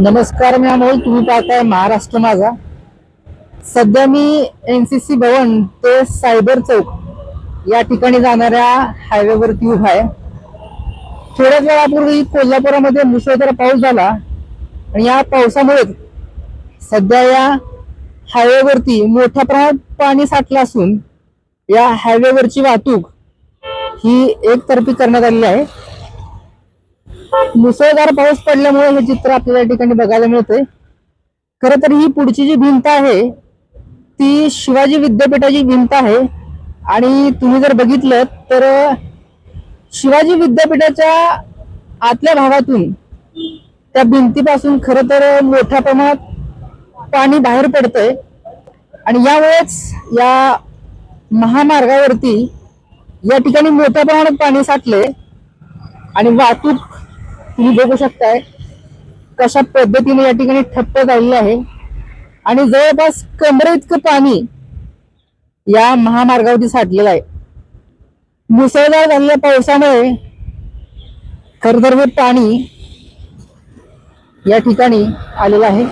नमस्कार मी अमोल. तुम्ही पाहताय महाराष्ट्र माझा. सध्या मी एन सी सी भवन ते सायबर चौक या ठिकाणी जाणाऱ्या हायवेवरती उभा आहे. थोड्याच वेळापूर्वी कोल्हापुरामध्ये मुसळधार पाऊस झाला आणि या पावसामुळे सध्या या हायवेवरती मोठ्या प्रमाणात पाणी साठलं असून या हायवेवरची वाहतूक ही एकतर्फी करण्यात आलेली आहे. मुसळधार पाऊस पडल्यामुळे हे चित्र आपल्याला या ठिकाणी बघायला मिळतंय. खर तर ही पुढची जी भिंत आहे ती शिवाजी विद्यापीठाची भिंत आहे. आणि तुम्ही जर बघितलं तर शिवाजी विद्यापीठाच्या आतल्या भागातून त्या भिंतीपासून खर तर मोठ्या प्रमाणात पाणी बाहेर पडतंय. आणि यावेळेस या महामार्गावरती या ठिकाणी मोठ्या प्रमाणात पाणी साठले आणि वाहतूक तुम्ही बघू शकताय कशा पद्धतीने या ठिकाणी ठप्प झालेली आहे. आणि जवळपास कमरे इतकं पाणी या महामार्गावरती साठलेलं आहे. मुसळधार झालेल्या पावसामुळे खरं तर हे पाणी या ठिकाणी आलेलं आहे.